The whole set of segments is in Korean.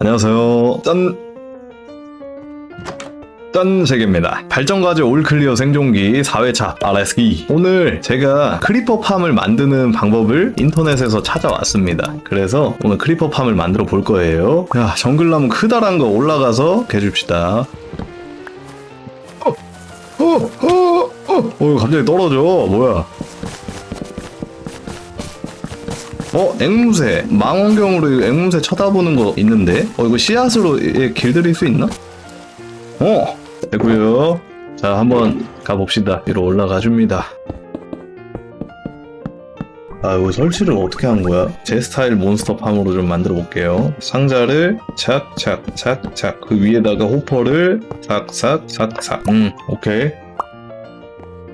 안녕하세요. 짠! 짠 세계입니다. 발전과제 올클리어 생존기 4회차 RS기 오늘 제가 크리퍼 팜을 만드는 방법을 인터넷에서 찾아왔습니다. 그래서 오늘 크리퍼 팜을 만들어 볼 거예요. 야 정글나무 크다란 거 올라가서 개줍시다. 어, 어, 어, 어, 어, 갑자기 떨어져. 뭐야? 어? 앵무새 망원경으로 앵무새 쳐다보는 거 있는데? 어 이거 씨앗으로 얘 길들일 수 있나? 어! 되고요 자 한번 가봅시다 위로 올라가 줍니다 아 이거 설치를 어떻게 하는 거야? 제 스타일 몬스터 팜으로 좀 만들어 볼게요 상자를 착착착착 그 위에다가 호퍼를 삭삭삭삭 음 오케이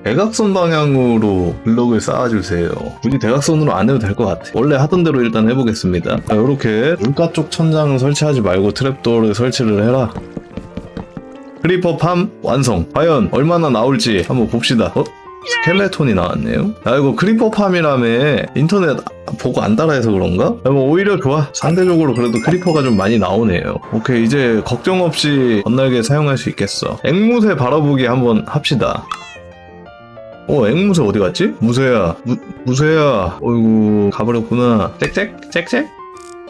대각선 방향으로 블럭을 쌓아주세요. 굳이 대각선으로 안 해도 될 것 같아. 원래 하던 대로 일단 해보겠습니다. 자, 이렇게 물가 쪽 천장은 설치하지 말고 트랩도어를 설치를 해라. 크리퍼 팜 완성. 과연 얼마나 나올지 한번 봅시다. 어? 스켈레톤이 나왔네요. 아 이거 크리퍼 팜이라며 인터넷 보고 안 따라해서 그런가? 야, 뭐 오히려 좋아. 상대적으로 그래도 크리퍼가 좀 많이 나오네요. 오케이 이제 걱정 없이 건날개 사용할 수 있겠어. 앵무새 바라보기 한번 합시다. 어, 앵무새 어디 갔지? 무새야, 무, 무새야. 어이구, 가버렸구나. 짹짹? 짹짹?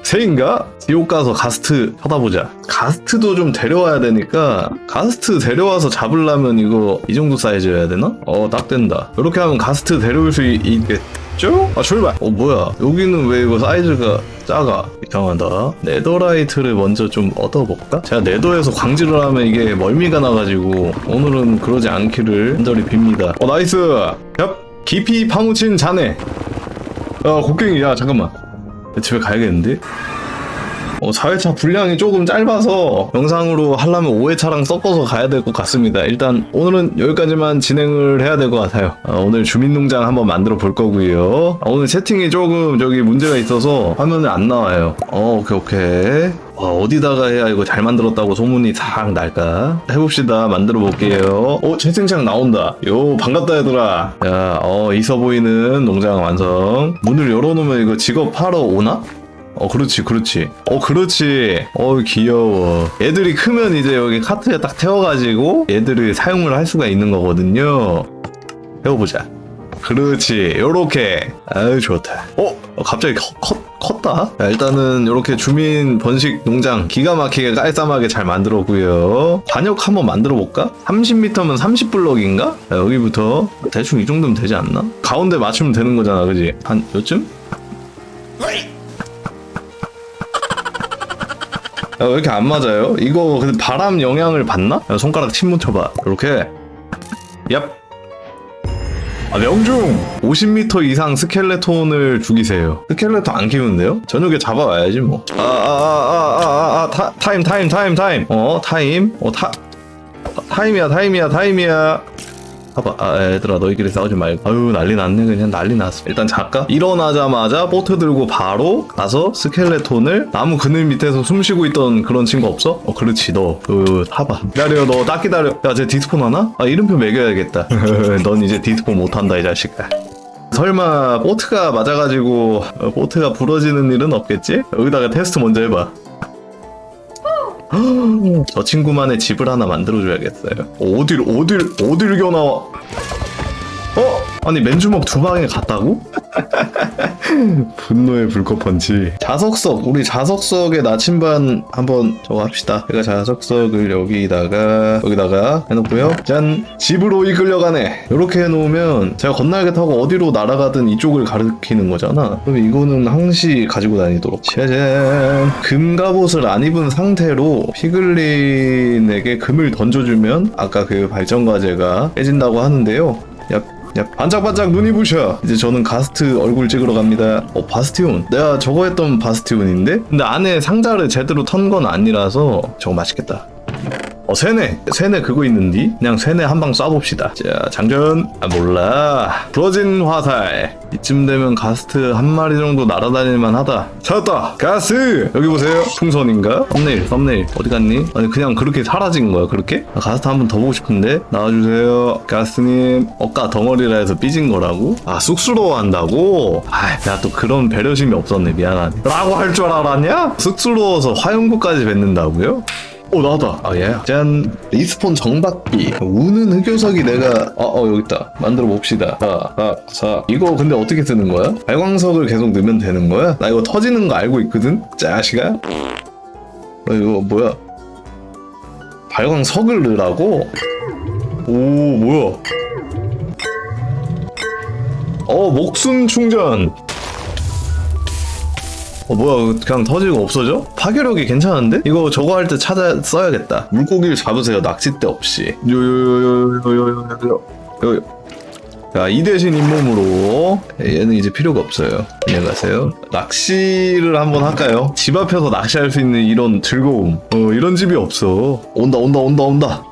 새인가? 지옥 가서 가스트 쳐다보자. 가스트도 좀 데려와야 되니까, 가스트 데려와서 잡으려면 이거 이 정도 사이즈여야 되나? 어, 딱 된다. 이렇게 하면 가스트 데려올 수 있, 있겠죠? 아, 출발! 어, 뭐야. 여기는 왜 이거 사이즈가 작아? 이상하다. 네더라이트를 먼저 좀 얻어볼까? 제가 네더에서 광질을 하면 이게 멀미가 나가지고, 오늘은 그러지 않기를 간절히 빕니다. 어, 나이스! 얍! 깊이 파묻힌 자네! 야, 곡괭이, 야, 잠깐만. 집에 가야겠는데? 어, 4회차 분량이 조금 짧아서 영상으로 하려면 5회차랑 섞어서 가야 될 것 같습니다. 일단 오늘은 여기까지만 진행을 해야 될 것 같아요. 어, 오늘 주민농장 한번 만들어 볼 거고요. 아, 오늘 채팅이 조금 저기 문제가 있어서 화면에 안 나와요. 어, 오케이, 오케이. 어, 어디다가 해야 이거 잘 만들었다고 소문이 싹 날까? 해봅시다. 만들어 볼게요. 어, 채팅창 나온다. 요, 반갑다, 얘들아. 야, 어, 있어 보이는 농장 완성. 문을 열어놓으면 이거 직업 하러 오나? 어 그렇지 그렇지 어 그렇지 어 귀여워 애들이 크면 이제 여기 카트에 딱 태워가지고 얘들을 사용을 할 수가 있는 거거든요 태워보자 그렇지 요렇게 아유 좋다 어? 어, 갑자기 커, 컸, 컸다 자, 일단은 요렇게 주민 번식 농장 기가 막히게 깔쌈하게 잘 만들었고요 단역 한번 만들어 볼까? 30m면 30블럭인가? 자, 여기부터 대충 이 정도면 되지 않나? 가운데 맞추면 되는 거잖아 그지? 한 요쯤? 야, 왜 이렇게 안 맞아요? 이거 근데 바람 영향을 받나? 야, 손가락 침 묻혀봐. 이렇게. 얍. 아, 명중! 50m 이상 스켈레톤을 죽이세요. 스켈레톤 안 키우는데요? 저녁에 잡아와야지 뭐. 아, 아, 아, 아, 아, 아, 아, 타, 타임, 타임, 타임, 타임. 어, 타임. 어, 타, 타임이야, 타임이야, 타임이야. 봐봐, 아, 얘들아, 너희끼리 싸우지 말고. 아유, 난리 났네. 그냥 난리 났어. 일단 잠깐. 일어나자마자 보트 들고 바로 가서 스켈레톤을 나무 그늘 밑에서 숨 쉬고 있던 그런 친구 없어? 어, 그렇지, 너. 그, 타봐. 기다려, 너 딱 기다려. 야, 쟤 디스폰 하나? 아, 이름표 매겨야겠다. 넌 이제 디스폰 못한다, 이 자식아. 설마, 보트가 맞아가지고, 어, 보트가 부러지는 일은 없겠지? 여기다가 테스트 먼저 해봐. 저 친구만의 집을 하나 만들어줘야겠어요. 어딜 어딜 어딜 겨나와? 어? 아니 맨주먹 두 방에 갔다고? 분노의 불꽃 펀치. 자석석 우리 자석석에 나침반 한번 저거 합시다. 제가 자석석을 여기다가 여기다가 해놓고요. 짠 집으로 이끌려가네. 이렇게 해놓으면 제가 건날개 타고 어디로 날아가든 이쪽을 가리키는 거잖아. 그럼 이거는 항시 가지고 다니도록. 짜잔. 금갑옷을 안 입은 상태로 피글린에게 금을 던져주면 아까 그 발전 과제가 깨진다고 하는데요. 야, 야, 반짝반짝 눈이 부셔. 이제 저는 가스트 얼굴 찍으러 갑니다. 어, 바스티온. 내가 저거 했던 바스티온인데? 근데 안에 상자를 제대로 턴 건 아니라서 저거 맛있겠다. 어 세네 세네 그거 있는디? 그냥 세네 한 방 쏴봅시다 자 장전 아 몰라 부러진 화살 이쯤 되면 가스트 한 마리 정도 날아다닐만 하다 찾았다 가스 여기 보세요 풍선인가? 썸네일 썸네일 어디 갔니? 아니 그냥 그렇게 사라진 거야 그렇게? 아, 가스트 한 번 더 보고 싶은데 나와주세요 가스님 어까 덩어리라 해서 삐진 거라고? 아 쑥스러워한다고? 아 내가 또 그런 배려심이 없었네 미안하네 라고 할 줄 알았냐? 쑥스러워서 화용구까지 뱉는다고요? 오 나왔다. 아예짠. 리스폰 정박기 우는 흑요석이 내가 어, 어 여기 있다. 만들어 봅시다. 자자 이거 근데 어떻게 쓰는 거야? 발광석을 계속 넣으면 되는 거야? 나 이거 터지는 거 알고 있거든? 짜식아. 어, 이거 뭐야? 발광석을 넣으라고? 오 뭐야? 어 목숨 충전 어 뭐야 그냥 터지고 없어져? 파괴력이 괜찮은데? 이거 저거 할 때 찾아 써야겠다 물고기를 잡으세요 낚싯대 없이 요요요요요요요요 자, 이 대신 잇몸으로 얘는 이제 필요가 없어요. 안녕 가세요. 낚시를 한번 할까요? 집 앞에서 낚시할 수 있는 이런 즐거움. 어, 이런 집이 없어. 온다, 온다, 온다, 온다.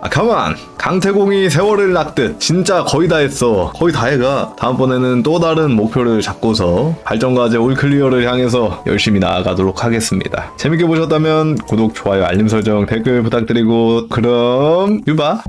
아, 가만! 강태공이 세월을 낚듯 진짜 거의 다 했어. 거의 다 해가. 다음번에는 또 다른 목표를 잡고서 발전과제 올 클리어를 향해서 열심히 나아가도록 하겠습니다. 재밌게 보셨다면 구독, 좋아요, 알림 설정, 댓글 부탁드리고 그럼 유바!